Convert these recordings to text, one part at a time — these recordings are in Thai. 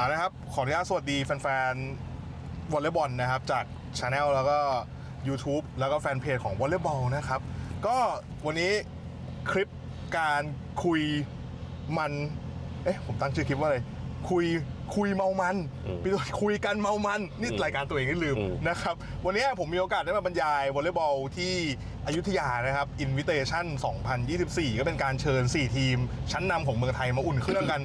เอาละครับ ขออนุญาตสวัสดีแฟนๆวอลเลย์บอลนะครับ จากช anel แล้วก็ YouTube แล้วก็แฟนเพจของวอลเลย์บอลนะครับ ก็วันนี้คลิปการคุยมัน เอ๊ะ ผมตั้งชื่อคลิปว่าอะไร คุย คุยเมามันอืมพี่ตัวคุยกันเมามันนี่อืมรายการตัวเองนี่ลืมอืมนะครับวันนี้ผมมีโอกาสได้มาบรรยายวอลเลย์บอลที่อยุธยานะครับ Invitation 2024 ก็เป็นการเชิญ 4 ทีม ชั้นนำของเมืองไทยมาอุ่นเครื่องกัน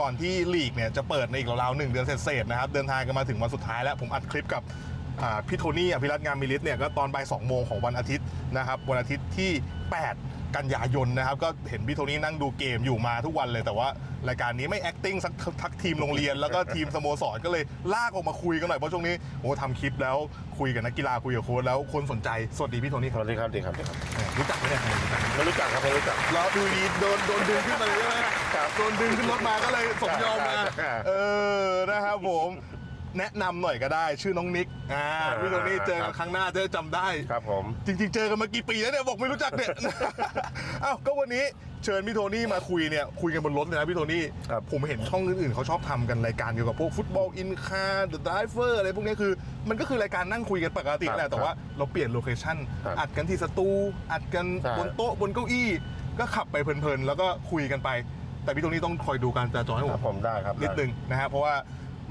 ก่อนที่ลีกเนี่ยจะเปิดในอีกราวๆหนึ่งเดือนเศษๆนะครับเดินทางกันมาถึงวันสุดท้ายแล้วผมอัดคลิปกับอ่าพี่โทนี่อภิรัตน์งามมิลิตเนี่ยก็ตอนบ่าย2โมงของวันอาทิตย์นะครับวันอาทิตย์ที่ 8 กันยายนนะครับ ก็เห็นพี่โทนี่นั่งดูเกมอยู่มาทุกวันเลยแต่ว่ารายการนี้ไม่ acting สักทักทีมโรงเรียน แล้วก็ทีมสโมสรก็เลยลากออกมาคุยกันหน่อยเพราะช่วงนี้โอ้ทำคลิปแล้วคุยกับนักกีฬาคุยกับโค้ชแล้วคนสนใจสวัสดีพี่โทนี่สครับวัสดีครับดีครับดีครับแหมรู้จักไหมเนี่ยไม่รู้จักครับไม่รู้จัก แล้วดูดีโดนโดนดึงขึ้นมาเลยใช่ไหมครับโดนดึงขึ้นรถมาก็เลยสมยอมมาครับเออนะครับผม แนะนำหน่อยก็ได้ ชื่อน้องนิกอ่าพี่โทนี่เจอกันครั้งหน้าจะได้จำได้ ครับผม จริงๆ เจอกันมากี่ปีแล้วเนี่ยบอกไม่รู้จักเนี่ยอ้าวก็วันนี้เชิญพี่โทนี่มาคุยเนี่ยคุยกันบนรถเลยนะพี่โทนี่ครับ ผมเห็นช่องอื่นๆเขาชอบทำกันรายการเกี่ยวกับพวกฟุตบอลอินคาเดอะไดเวอร์อะไรพวกนี้คือ มันก็คือรายการนั่งคุยกันปกติครับแหละแต่ว่าเราเปลี่ยนโลเคชั่นครับอัดกันที่สตูอัดกันใช่ บนโต๊ะบนเก้าอี้ ก็ขับไปเพลินๆแล้วก็คุยกันไป แต่พี่โทนี่ต้องคอยดูการจราจรให้คผรับมผมได้ครับนิดนึงนะฮะเพราะว่า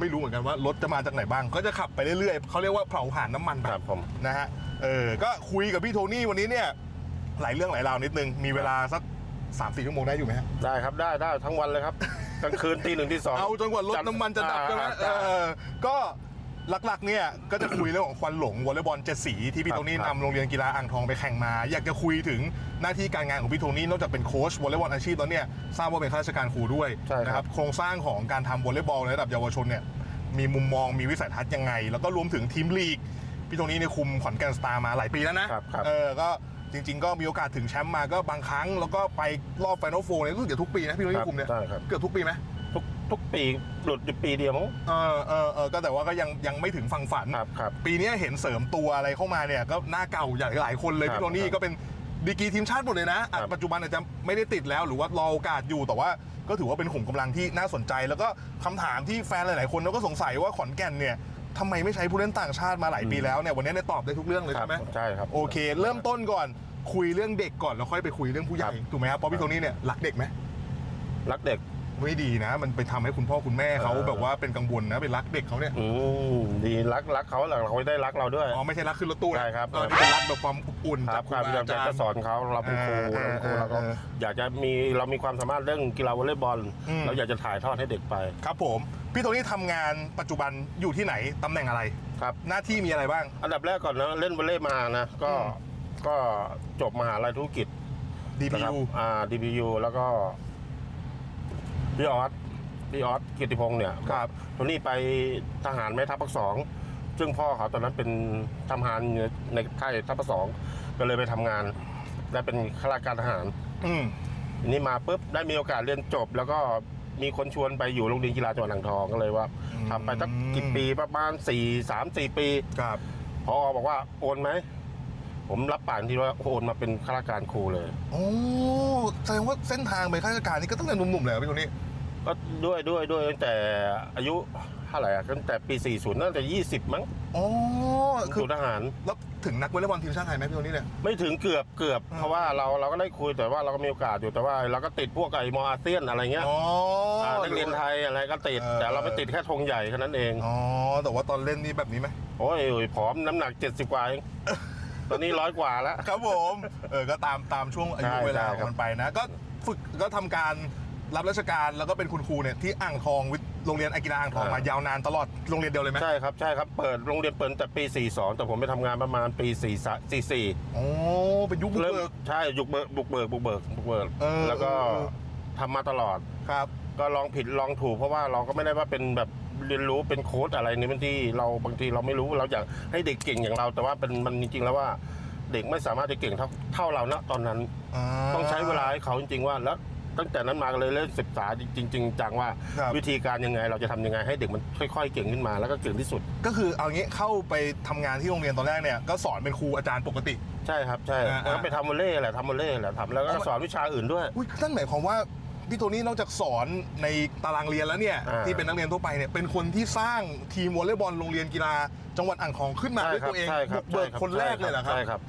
ไม่รู้เหมือนกันว่ารถจะมาจากไหนบ้าง ก็จะขับไปเรื่อยๆเขาเรียกว่าเผาผ่านน้ำมันไปครับผม นะฮะเออก็คุยกับพี่โทนี่วันนี้เนี่ยหลายเรื่องหลายราวนิดนึงมีเวลาสักสามสี่ชั่วโมงได้อยู่ไหมฮะ ได้ครับได้ได้ทั้งวันเลยครับกลางคืนตีหนึ่งที่สอง เอาจนกว่ารถน้ำมันจะดับใช่ไหมอ่าเออก็ หลักๆเนี่ยก็จะคุยเรื่องของควันหลงวอลเลย์บอลเจ็ดสีที่พี่ครับโทนี่ครับนำโรงเรียนกีฬาอ่างทองไปแข่งมา อยากจะคุยถึงหน้าที่การงานของพี่โทนี่นอกจากเป็นโค้ชวอลเลย์บอลอาชีพแล้วเนี่ยทราบว่าเป็นข้าราชการครูด้วยใช่ครับ นะโครงสร้างของการทำวอลเลย์บอลในระดับเยาวชนเนี่ยมีมุมมองมีวิสัยทัศน์ยังไง แล้วก็รวมถึงทีมลีกพี่โทนี่เนี่ยคุมขอนแก่นสตาร์มาหลายปีแล้วนะครับครับ เออก็จริง ๆ ก็มีโอกาสถึงแชมป์มาก็บางครั้ง แล้วก็ไปรอบไฟนอลโฟร์เนี่ยรู้สึกจะทุกปีนะพี่โทนี่คุมเนี่ย ใช่ครับ เกือบทุกปีไหม ทุกทุกปีหลุดอยู่ปีเดียวมั้ง เออเออเออก็แต่ว่าก็ยังยังไม่ถึงฝั่งฝัน ครับครับ ปีนี้เห็นเสริมตัวอะไรเข้ามาเนี่ยก็หน้าเก่าใหญ่หลายคนเลยครับพี่โทนี่ครับก็เป็นดีกรีทีมชาติหมดเลยนะอะครับปัจจุบันอาจจะไม่ได้ติดแล้วหรือว่ารอโอกาสอยู่แต่ว่าก็ถือว่าเป็นขุมกำลังที่น่าสนใจ แล้วก็คำถามที่แฟนหลาย ๆ คนก็สงสัยว่าขอนแก่นเนี่ยทำไมไม่ใช้ผู้เล่นต่างชาติมาหลายปีแล้วเนี่ยวันนี้เนี่ยตอบได้ทุกเรื่องเลยครัใช่ไหมใช่ครับ โอเค เริ่มต้นก่อนคุยเรื่องเด็กก่อนแล้วค่อยไปคุยเรื่องผู้ใหญ่ครับ ถูกไหมครับเพราะพี่โทนี่เนี่ยรักเด็กไหมรักเด็ก ไม่ดีนะ มันไปทำให้คุณพ่อคุณแม่เขาเออ แบบว่าเป็นกังวลนะไปรักเด็กเขาเนี่ยอืมดีรักรักเขาแหละเขาได้รักเราด้วย อ๋อไม่ใช่รักขึ้นรถตู้นะใช่ครับ เออนี่เป็นรักแบบความอบอุ่นคจารักบครูความบาอยากอาจารจะย์สอนเขาเราเป็นครูเออเราเป็นครูเราก็เอออยากจะมีเรามีความสามารถเรื่องกีฬาวอลเลย์บอลอืม เราอยากจะถ่ายทอดให้เด็กไปครับผม พี่โทนี่ทำงานปัจจุบันอยู่ที่ไหนตำแหน่งอะไร ครับ หน้าที่มีอะไรบ้าง อันดับแรกก่อนนะเล่นวอลเลย์มานะก็อืม ก็จบมหาลัยธุรกิจนะครับ DPU อ่า DBU แล้วก็ พี่ออสพี่ออสเกียรติพงศ์เนี่ยครับคนนี้ไปทหารแม่ทัพภาคสองซึ่งพ่อเขาตอนนั้นเป็นทำหารอยู่ในค่ายทัพภาคสองก็เลยไปทำงานได้เป็นข้าราชการทหาร อืมทีนี้มาปุ๊บได้มีโอกาสเรียนจบ แล้วก็มีคนชวนไปอยู่โรงเรียนกีฬาจังหวัดอ่างทองก็เลยว่าอืมทำไปสักกี่ปีประมาณสี่สามสี่ปี ครับ พอบอกว่าโอนไหม ผมรับปากที่ว่าโอนมาเป็นข้าราชการครูเลย โอ้แสดงว่าเส้นทางไปข้าราชการนี่ก็ตั้งแต่หนุ่มๆเลยเหรอพี่โทนี่ ก็ด้วยด้วยด้วยตั้งแต่อายุเท่าไหร่อะตั้งแต่ปี 40น่าจะ20 มั้งอ๋อคือสู่ทหาร แล้วถึงนักวอลเลย์บอลทีมชาติไทยไหมพี่โทนี่เนี่ย ไม่ถึงเกือบเกือบอืมเพราะว่าเราเราก็ได้คุยแต่ว่าเราก็มีโอกาสอยู่แต่ว่า เราก็ติดพวกไอ้มออาเซียนอะไรเงี้ยอ๋ออานักเรียนไทยอะไรก็ติด เออ แต่เราไปติดแค่ธงใหญ่แค่นั้นเอง อ๋อ แต่ว่าตอนเล่นนี่แบบนี้ไหม โอ้ยโอ้ยผอมน้ำหนัก 70 กว่าเองตอนนี้ร้อยกว่าแล้ว ครับผม เออ ก็ตามตามช่วงอายุใช่เวลาใช่ของครับ มันไปนะ ก็ฝึกก็ทำการ รับราชการแล้วก็เป็นคุณครูเนี่ยที่อ่างทองวิทย์โรงเรียนอากีฬาอ่างทองมายาวนานตลอดโรงเรียนเดียวเลยไหมใช่ครับใช่ครับเปิดโรงเรียนเปิดแต่ปี 42 แต่ผมไปทำงานประมาณปี4 44 โอ้เป็นยุคบุกเริ่มเบิก ใช่ยุกเบิกบุกเบิกบุกเบิกบุกเบิกเออแล้วก็เออ ทำมาตลอด ครับ ก็ลองผิดลองถูกเพราะว่าเราก็ไม่ได้ว่าเป็นแบบเรียนรู้เป็นโค้ดอะไรในบางทีเราบางทีเราไม่รู้เราอยากให้เด็กเก่งอย่างเรา แต่ว่าเป็นมันจริงๆแล้วว่าเด็กไม่สามารถจะเก่งเท่าเท่าเรานะตอนนั้น ต้องใช้เวลาให้เขาจริงๆว่าแล้ว ตั้งแต่นั้นมาก็เลยเริ่มศึกษาจริงๆจังว่า ครับ วิธีการยังไงเราจะทำยังไงให้เด็กมันค่อยๆเก่งขึ้นมาแล้วก็เก่งที่สุด ก็คือเอางี้เข้าไปทำงานที่โรงเรียนตอนแรกเนี่ย ก็สอนเป็นครูอาจารย์ปกติ ใช่ครับใช่อ่าแล้วก็ไปทำวอลเล่แหละทำวอลเล่แหละทำแล้วก็สอนวิชาอื่นด้วย อุ้ยนั่นหมายความว่าพี่โทนี่นอกจากสอนในตารางเรียนแล้วเนี่ย อ่าที่เป็นนักเรียนทั่วไปเนี่ยเป็นคนที่สร้างทีมวอลเลย์บอลโรงเรียนกีฬา จังหวัดอ่างทองขึ้นมาด้วยตัวเองใช่ครับบุกเบิกใช่รับคนแรกเลยเหรอครับ ใช่ครับ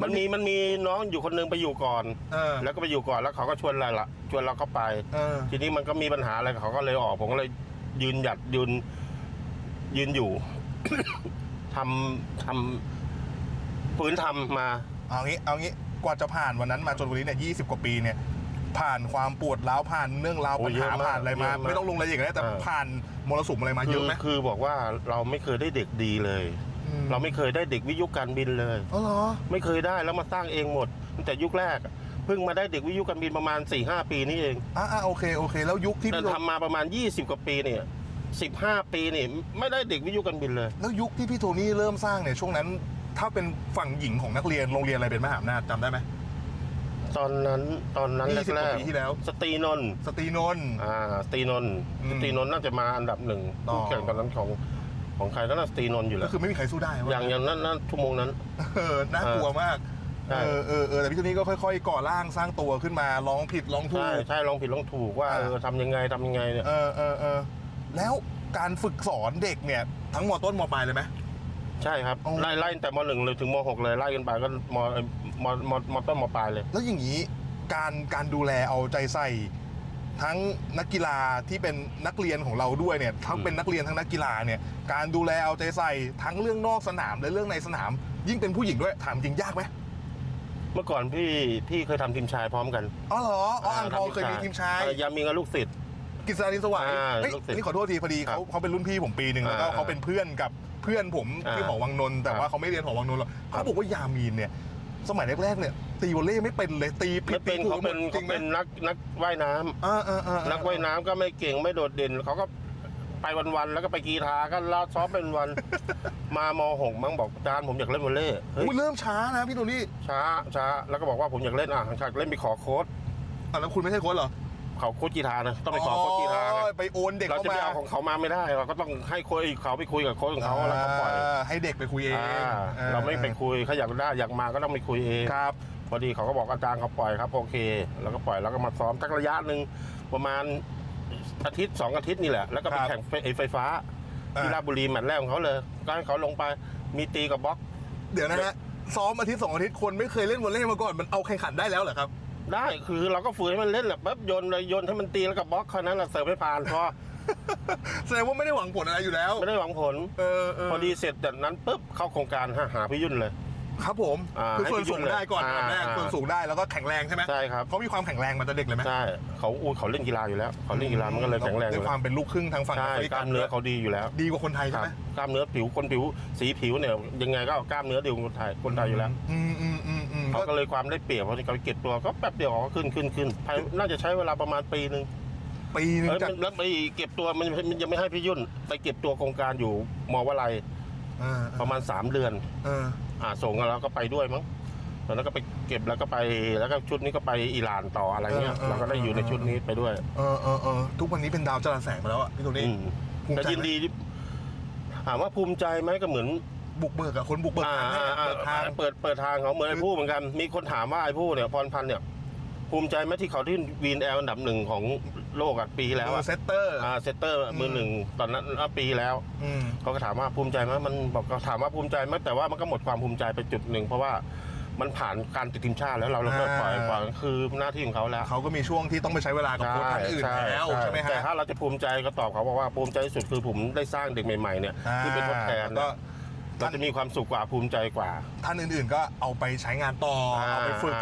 มันมีมันมีน้องอยู่คนหนึงไปอยู่ก่อน เออแล้วก็ไปอยู่ก่อนแล้วเขาก็ชวนเราละชวนเราเข้าไป เออ ทีนี้มันก็มีปัญหาอะไรเขาก็เลยออก ผมก็เลยยืนหยัดยืน ยืนอยู่ ทำทำฝืนทำมา เอางี้เอางี้กว่าจะผ่านวันนั้นมาจนวันนี้เนี่ยยีกว่าปีเนี่ย ผ่านความปวดร้าวผ่านเรื่องราวโอ้ปัญเยหาอะมากผ่านอะไรมา เยอะมากไม่ต้องลงรายละเอียดก็ได้แต่เออ ผ่านมรสุมอะไรมาคืเยอะไหมคือบอกว่าเราไม่เคยได้เด็กดีเลยม เราไม่เคยได้เด็กวิทยุการบินเลยอ๋อเหรอ ไม่เคยได้แล้วมาสร้างเองหมดตั้งแต่ยุคแรกอะเพิ่งมาได้เด็กวิทยุการบินประมาณ4ี่หปีนี่เองอ่าอ่าโอเคโอเค แล้วยุคที่แต่พี่โททำมาประมาณ 20 กว่าปีเนี่ย15ปีนี่ไม่ได้เด็กวิทยุการบินเลย แล้วยุคที่พี่โทนี่เริ่มสร้างเนี่ยช่วงนั้น ถ้าเป็นฝั่งหญิงของนักเรียนโรงเรียนอะไรเป็นมหาอำนาจจำได้ไหมตอนนั้นตอนนั้น20แรกว่ากปีที่แล้วๆสตรีนนท์สตรีนนท์อ่าสตรีนนท์อืมสตรีนนท์น่าจะมาอันดับหนึ่งต่อคู่แข่งตอนนั้นของ ของใครก็น่าสตรีนนท์อยู่แล้ก็วคือไม่มีใครสู้ได้อย่างอย่างนั้นนั้นชั่วโมงนั้น เออน่ากลัวมากใช่ เออเออเออแต่พี่โทนี่ก็ค่อย ๆ ก่อร่างสร้างตัวขึ้นมาลองผิดลองถูใช่กใช่ลองผิดลองถูกว่าอ่า เออทำยังไงทำยังไงเนี่ยเออเออเออแล้วการฝึกสอนเด็กเนี่ย ทั้งมต้นมปลายเลยไหม ใช่ครับอ๋อไล่ไล่ตั้งแต่มหนึ่งเลยถึงมหกเลยไล่กันไปก็มมมมต้นมปลายเลย แล้วอย่างนี้การการดูแลเอาใจใส่ ทั้งนักกีฬาที่เป็นนักเรียนของเราด้วยเนี่ยทั้งเป็นนักเรียนทั้งนักกีฬาเนี่ยการดูแลเอาใจใส่ทั้งเรื่องนอกสนามและเรื่องในสนาม ยิ่งเป็นผู้หญิงด้วยถามจริงยากไหมเมื่อก่อนพี่พี่เคยทำทีมชายพร้อมกันอ๋อเหรออ๋ออ่างทองทำเคยมีทีมชายเออยามีกับลูกศิษย์กิษณาดินสวัสดิ์อ่าเฮ้ยลูกศิษย์นี่ขอโทษทีพอดีครับเขาเขาเป็นรุ่นพี่ผมปีหนึ่งแล้วก็อ่าเขาเป็นเพื่อนกับเพื่อนผมอ่าที่หอวังนนท์แต่ครับว่าเขาไม่เรียนหอวังนนท์หรอกครัเขาบบอกว่ายามีนเนี่ย สมัยแรกๆเนี่ยตีวอลเล่ไม่เป็นเลยตีผิไม่ดเป็นตีถูเขากหมเป็ดนจริเขางไหมเป็นนักนักว่ายน้ำอ่าอ่าอ่านักว่ายน้ำก็ไม่เก่งไม่โดดเด่นเขาก็ไปวันๆแล้วก็ไปกีฬาก็ลาซ้อมเป็นวัน มามหกมั้งบอกอาจารย์ผมอยากเล่นวอลเลย์เฮ้ยอุ้ยเริ่มช้านะพี่โทนี่ช้าช้าแล้วก็บอกว่าผมอยากเล่นอะอยากเล่นไปขอโค้ดอะแล้วคุณไม่ใช่โค้ชเหรอเขาโค้ดกีฬานะต้องไปขอโค้ดกีฬาไง อ๋อไปโอนเด็กเราเข้าจะไปมา เอาของเขามาไม่ได้ เราก็ต้องให้โค้ชเขาไปคุยกับโค้ชของเขาแล้วก็ปล่อยา ให้เด็กไปคุยเองอ่าอ่เราไม่ไปคุยเขาอยากได้อยากมาก็ต้องไปคุยเองครับ พอดีเขาก็บอกอาจารย์เขาปล่อยครับโอเค แล้วก็ปล่อยแล้วก็มาซ้อมสักระยะหนึ่งประมาณอาทิตย์สองอาทิตย์นี่แหละ แล้วก็ไปครับแข่งไฟไฟฟ้าอ่าที่ราชบุรีแมตช์แรกของเขาเลยก็ให้เขาลงไปมีตีกับบล็อก เดี๋ยวนะฮะซ้อมอาทิตย์สองอาทิตย์คนไม่เคยเล่นวอลเล่มาก่อนมันเอาแข่งขันได้แล้วเหรอครับ ได้คือเราก็ฝืนให้มันเล่นแหละปั๊บโยนเลยโยนให้มันตีแล้วกับบล็อกแค่นั้นแหละเสิร์ฟให้ผ่านพอ แสดงว่าไม่ได้หวังผลอะไรอยู่แล้ว ไม่ได้หวังผล เออเออพอดีเสร็จจากนั้นปุ๊บเข้าโครงการหาหาพี่ยุ่นเลย ครับผมอ่าคือให้ส่วนพี่ยุ่สูงนเลยได้ก่อนอ่าอันดับแรกอ่า ส่วนสูงได้แล้วก็แข็งแรงใช่ไหมใช่ครับเขามีความแข็งแรงมาแต่เด็กเลยไหมใช่เขาอู้เขาเล่นกีฬาอยู่แล้วเขาเล่นกีฬามันก็เลยแข็งแรงอด้วยู่ยคแล้ววามเป็นลูกครึ่งทางฝั่งใช่แอฟริกล้ามเนื้อเขาดีอยู่แล้วดีกว่าคนไทยคใช่รับไหมกล้ามเนื้อผิวคนผิวสีผิวเนี่ยยังไงก็กล้ามเนื้อเดียวกับคนไทยคนไทยอยู่แล้วอืมอืมอืมอืมเขาก็เลยความได้เปรียบเพราะที่เขาเก็บตัวก็แป๊บเดียวเขาก็ขึ้นขึ้นขึ้นภายน่าจะใช้เวลาประมาณปีหนึ่ง ปีหนึงเอ้ยจากมันแล้วไปเก็บตัวมันมันยังไม่ให้พี่ยุ่น ไปเก็บตัวโครงการอยู่มอวลัยอ่าประมาณ 3 เดือนเอออ่าส่งกันแล้วก็ไปด้วยมั้งตอนนั้นก็ไปเก็บแล้วก็ไปแล้วก็ชุดนี้ก็ไปอิหร่านต่ออะไรเงี้ยเราก็ได้อยู่ในชุดนี้ไปด้วยเออเออเออทุกวันนี้เป็นดาวจรัสแสงมาแล้วอะพี่โทนี่อืมภูมิแต่ใจยินไหมดีที่ถามว่าภูมิใจไหมก็เหมือนบุกเบิกอะคนบุกเบิกอ่าทางให้อ่าเปิดทาง เปิดเปิดทางเขาเหมือนไอ้ผู้เหมือนกัน มีคนถามว่าไอ้ผู้เนี่ยพรพันธ์เนี่ย ภูมิใจไหมที่เขาที่วีนแอลอันดับหนึ่งของโลกอะปีที่แล้วเอออะเซตเตอร์ อ่าเซตเตอร์มือหนึ่งตอนนั้นอะปีแล้ว อืม เขาก็ถามว่าภูมิใจไหมมันบอกเขาถามว่าภูมิใจไหมแต่ว่ามันก็หมดความภูมิใจไปจุดหนึ่ง เพราะว่ามันผ่านการติดทีมชาติแล้วเราเราก็ปล่อยปล่อยคือหน้าที่ของเขาแล้วเขาก็มีช่วงที่ต้องไปใช้เวลากับโค้ชท่านอื่นแล้วใช่ไหมฮะแต่ถ้าเราจะภูมิใจก็ตอบเขาบอกว่าภูมิใจที่สุดคือผมได้สร้างเด็กใหม่ๆเนี่ยที่เป็นทดแทนก็เนี่ยเราจะมีความสุขกว่าภูมิใจกว่า ท่านอื่นๆก็เอาไปใช้งานต่ออ่าเอาไปฝึก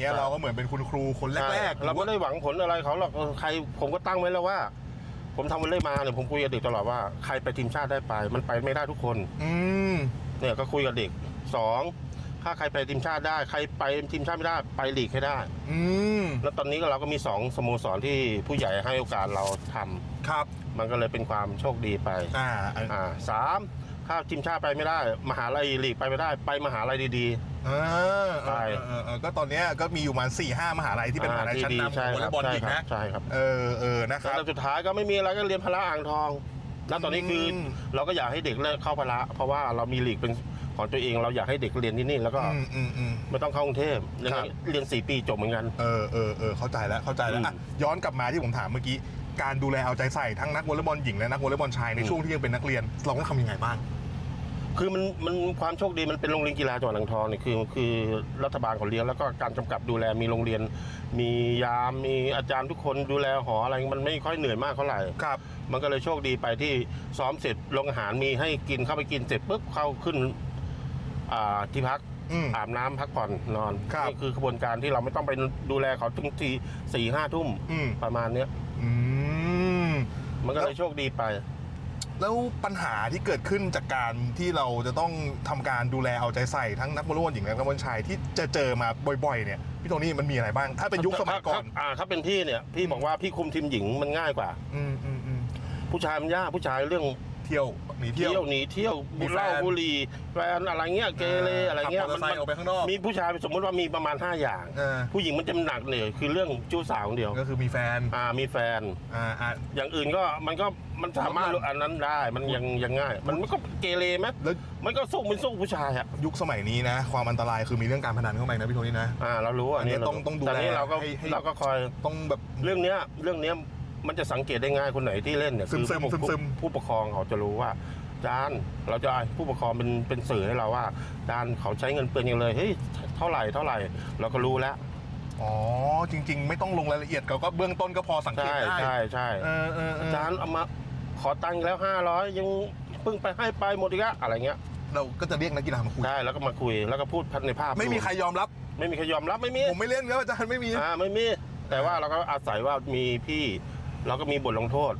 เงี้ยครับเราก็เหมือนเป็นคุณครูคนแรกใช่เราไม่ได้หวังผลอะไรเขาหรอกเออใครผมก็ตั้งไว้แล้วว่า ผมทำวันเล่มาเนี่ยผมคุยกับเด็กตลอดว่าใครไปทีมชาติได้ไป มันไปไม่ได้ทุกคนอืมเนี่ยก็คุยกับเด็กสองถ้าใครไปทีมชาติได้ ใครไปทีมชาติไม่ได้ไปลีกให้ได้ อืมแล้วตอนนี้ก็เราก็มีสองสโมสรที่ผู้ใหญ่ให้โอกาสเราทำครับ มันก็เลยเป็นความโชคดีไป อ่าอ่าสาม ถ้าทีมชาติไปไม่ได้ มหาลัยลีกไปไม่ได้ ไปมหาลัยดีเออใช่ เออเออเออก็ตอนเนี้ยก็มีอยู่ประมาณ4ี่ห้ามหาลัยๆที่เป็นมหาลัยอ่ชั้นดีนำขใช่องวอลคเลรับย์บอลใช่หญิงครับนะใช่ครับ เออเออนะคแล้รับวสุดท้ายก็ไม่มีอะไรก็เรียนพละอ่างทองแล้วตอนนี้คืออมเราก็อยากให้เด็กเลิกเข้าพละ เพราะว่าเรามีลีกเป็นของตัวเอง เราอยากให้เด็กเรียนที่นี่แล้วก็อืมอืมอืม ไม่ต้องเข้ากรุงเทพยังคไงรับ เรียน4ปีจบเหมือนกัน เออเออเออเข้าใจแล้วเข้าใจแล้วอะอืมย้อนกลับมาที่ผมถามเมื่อกี้ การดูแลเอาใจใส่ทั้งนักวอลเลย์บอลหญิงและนักวอลเลย์บอลชายในอืม ช่วงที่ยังเป็นนักเรียน เราต้องทำยังไงบ้าง คือมันมันความโชคดีมันเป็นโรงเรียนกีฬาจังหวัดอ่างทองเนี่ยคือคือรัฐบาลเขาเลี้ยงแล้วก็การกำกับดูแลมีโรงเรียน มียามมีอาจารย์ทุกคนดูแลหออะไรมันไม่ค่อยเหนื่อยมากเท่าไหร่ครับ มันก็เลยโชคดีไปที่ซ้อมเสร็จโรงอาหารมีให้กินเข้าไปกินเสร็จปุ๊บเข้าขึ้นอ่าที่พักอืมอาบน้ำพักผ่อนนอนครับ นี่คือกระบวนการที่เราไม่ต้องไปดูแลเขาถึงทีสี่ห้าทุ่มอืมประมาณเนี้ย อืม มันก็เลยโชคดีไป แล้วปัญหาที่เกิดขึ้นจากการที่เราจะต้องทำการดูแลเอาใจใส่ทั้งนักวอลเลย์บอลหญิงและนักวอลเลย์บอลชายที่จะเจอมาบ่อยๆเนี่ยพี่โทนี่มันมีอะไรบ้าง ถ้าเป็นยุคสมัยก่อนถ้าอ่าถ้าเป็นพี่เนี่ยพี่บอกว่าพี่คุมทีมหญิงมันง่ายกว่า อืมอืมอืมผู้ชายมันยากผู้ชายเรื่องเที่ยว หนีเที่เที่ยยว วหนีเที่ยวมีบุแฟน เหล้าบุหรี่แฟนอะไรเงี้ยเกเรอะไรเงี้ยขับมอเตอร์ไซค์ออกไปข้างนอก มีผู้ชายสมมติว่ามีประมาณ 5 อย่าง เออ ผู้หญิงมันจะหนักเนี่ยคือเรื่องจู้สาวอย่างเดียวก็คือมีแฟน อ่ามีแฟน อ่าอ่า อย่างอื่นก็มันก็มันสามารถมันอันนั้นได้มันยังยังง่าย มันมันก็เกเรไหมแล้ว มันก็สู้เป็นสู้ผู้ชายอะยุคสมัยนี้นะ ความอันตรายคือมีเรื่องการพนันเข้ามานะพี่โทนี่นะ อ่าเรารู้อันนี้อันนี้ต้องต้องดูแต่นี้แลเราก็ให้ให้ เราก็คอยต้องแบบ เรื่องเนี้ยเรื่องเนี้ย มันจะสังเกตได้ง่ายคนไหนที่เล่นเนี่ยซึมคือๆผู้ซึมๆ ผู้ปกครองเขาจะรู้ว่าจานเราจะให้ผู้ปกครองเป็นเป็นสื่อให้เราว่าจานเขาใช้เงินเปลืองอย่างเลยเฮ้ยเท่าไหร่เท่าไหร่เราก็รู้แล้ว อ๋อ จริง ๆ ไม่ต้องลงรายละเอียดเราก็เบื้องต้นก็พอสังเกตใช่ได้ใช่ใช่เออเออเออจานเอามาขอตังค์แล้วห้าร้อยยังเพิ่งไปให้ไปหมดอีกแล้วอะไรเงี้ยเราก็จะเรียกนักกีฬามาคุย ใช่แล้วก็มาคุยแล้วก็พูดพันในภาพไม่มีใครยอมรับ ไม่มีใครยอมรับไม่มีผมไม่เล่นครับอาจารย์ไม่มี อ่าไม่มี แต่ว่าเราก็อาศัยว่ามีพี่ เราก็มีบทลงโทษ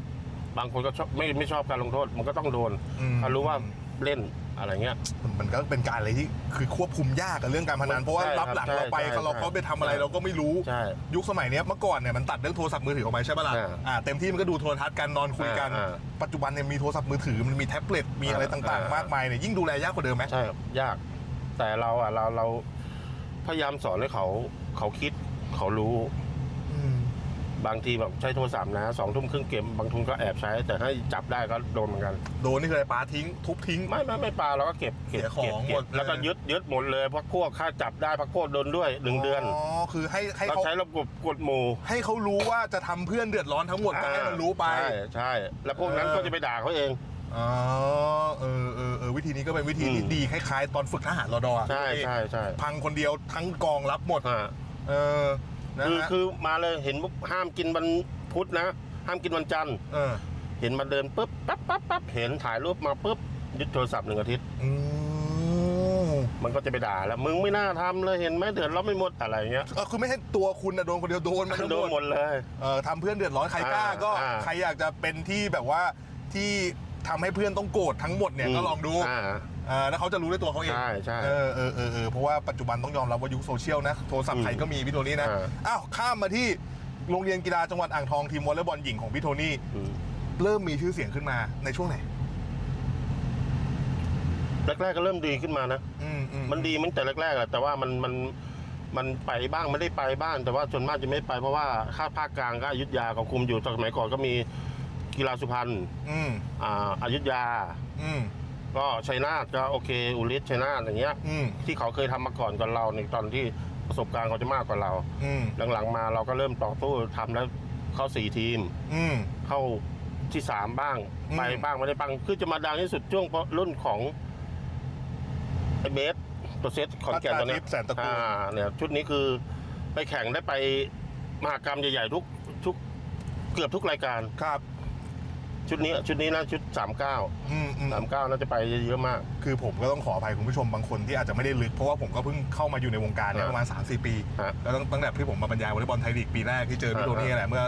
บางคนก็ชอบไม่ไม่ชอบการลงโทษ มันก็ต้องโดนอืม ถ้ารู้ว่าเล่นอะไรเงี้ย มันก็เป็นการอะไรที่คือควบคุมยากกับเรื่องการพนันเพราะว่าใช่ครับรับหลังใช่เราไปใช่เราเขาไปทำอะไรใช่ เราก็ไม่รู้ ใช่ ยุคสมัยเนี้ยเมื่อก่อนเนี่ยมันตัดเรื่องโทรศัพท์มือถือออกไปใช่ปะล่ะอ่าอ่าเต็มที่มันก็ดูโทรทัศน์กันนอนคุยกัน อ่าอ่าปัจจุบันเนี่ยมีโทรศัพท์มือถือมันมีแท็บเล็ตมีอะไรอ่าต่างๆอ่ามมากมายเนี่ยยิ่งดูแลยากกว่าเดิมไหม ใช่ครับยาก แต่เราอะเราเราพยายามสอนให้เขาเขาคิดเขารู้อืม บางทีแบบใช้โทรศัพท์นะสองทุ่มครึ่งเกมบางทุนก็แอบใช้ แต่ถ้าจับได้ก็โดนเหมือนกัน โดนนี่คืออะไรปาทิ้ง ทุบทิ้ง ไม่ไม่ไม่ปลาเราก็เก็บเก็บเสียของเก็บหมเก็ดบแล้วก็เลยยึดยึดหมดเลยพักพวกค่าจับได้พักพวกโดนด้วยหนึ่งเดือน อ๋อคือให้ให้เราเขาใช้ระบบกดหมู่ให้เขารู้ว่าจะทำเพื่อนเดือดร้อนทั้งหมดก็ให้มันรู้ไป ใช่ใช่ แล้วพวกนั้นเออ ก็จะไปด่าเขาเอง อ๋อเออเออเออวิธีนี้ก็เป็นวิธีที่อืม ดีคล้ายๆ ตอนฝึกทหารรอดออะใช่ใช่ใช่พังคนเดียวทั้งกองรับหมด อ่าเออ นะคือฮะคือมาเลยเห็นปุ๊บห้ามกินวันพุธนะ ห้ามกินวันจันทร์ เออเห็นมาเดินปุ๊บปั๊บปั๊บปั๊บเห็นถ่ายรูปมาปุ๊บยึดโทรศัพท์หนึ่งอาทิตย์ อืมมันก็จะไปด่าแล้วมึงไม่น่าทำเลยเห็นไหมเดือดร้อนไม่หมดอะไรเงี้ยเออคือไม่ใช่ตัวคุณนะโดนคนเดียวโดนมันทั้งโดนหหมมดดเลย เออทำเพื่อนเดือดร้อนใครกล้าอ่าก็อ่าใครอยากจะเป็นที่แบบว่าที่ทำให้เพื่อนต้องโกรธทั้งหมดเนี่ยก็ลองดูอ่าเออแล้วเขาจะรู้ด้วยตัวเขาเอง ใช่ใช่ เออเออเออเออเพราะว่าปัจจุบันต้องยอมรับว่ายุคโซเชียลนะ โทรศัพท์อืมใครก็มีพี่โทนี่นะอ่าอ้าวข้ามมาที่โรงเรียนกีฬาจังหวัดอ่างทองทีมวอลเลย์บอลหญิงของพี่โทนี่ อืมเริ่มมีชื่อเสียงขึ้นมาในช่วงไหน แรกๆก็เริ่มดีขึ้นมานะ อืมอืมันดีมันแต่แรกๆอะแต่ว่ามันมันมันไปบ้างไม่ได้ไปบ้าง แต่ว่าส่วนมากจะไม่ไปเพราะว่าค่าภาคกลางก็อยุธยาเขาคุมอยู่สมัยก่อนก็มีกีฬาสุพรรณอืมอ่าอยุธยา อืม ก็ชัยนาทก็โอเค อุริศชัยนาทอย่างเงี้ยอืม ที่เขาเคยทำมาก่อนกับเราในตอนที่ประสบการณ์เขาจะมากกว่าเรา อืม หลังๆมาเราก็เริ่มต่อสู้ทำแล้วเข้าสี่ทีม อืม เข้าที่สามบ้างอืม ไปบ้างไม่ได้บ้างคือจะมาดังที่สุดช่วงรุ่นของไอเบสตัวเซตขอนแก่นตัวเนี้ยแสนตระกูล อ่าเนี่ยชุดนี้คือไปแข่งได้ไปมหากรรมใหญ่ๆทุกทุกเกือบทุกรายการ ครับ ชุดนี้ชุดนี้นะชุดสามเก้าอืมอืมสามเก้าน่าจะไปเยอะมาก คือผมก็ต้องขออภัยคุณผู้ชมบางคนที่อาจจะไม่ได้ลึก เพราะว่าผมก็เพิ่งเข้ามาอยู่ในวงการเนี่ยอ่าประมาณ 3-4 ปี ฮะ แล้วตั้งตั้งแต่ที่ผมมาบรรยายวอลเลย์บอลไทยลีกปีแรกที่เจอพี่อ่าโทนี่แหละเมื่อ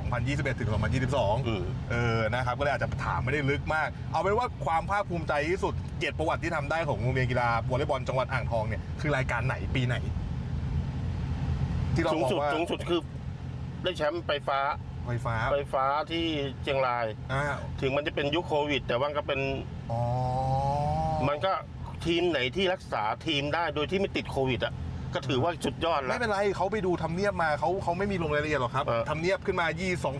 2021 ถึง 2022 อืม เออ นะครับ ก็เลยอาจจะถามไม่ได้ลึกมาก เอาเป็นว่าความภาคภูมิใจที่สุด เกียรติประวัติที่ทำได้ของโรงเรียนกีฬาวอลเลย์บอลจังหวัดอ่างทองเนี่ย คือรายการไหนปีไหน ที่เราสูงบอกสุดว่าสูงสุดคือ ได้แชมป์ไฟฟ้า ไฟฟ้าไฟฟ้าที่เชียงราย อ่าถึงมันจะเป็นยุคโควิด แต่ว่าก็เป็นอ๋อมันก็ทีมไหนที่รักษาทีมได้โดยที่ไม่ติดโควิดอะก็ถือว่าสุดยอดแล้ไม่วเป็นไรเขาไปดูทำเนียบมาเขาเขาไม่มีลงรายละเอียดหรอกครับเออทำเนียบขึ้นมา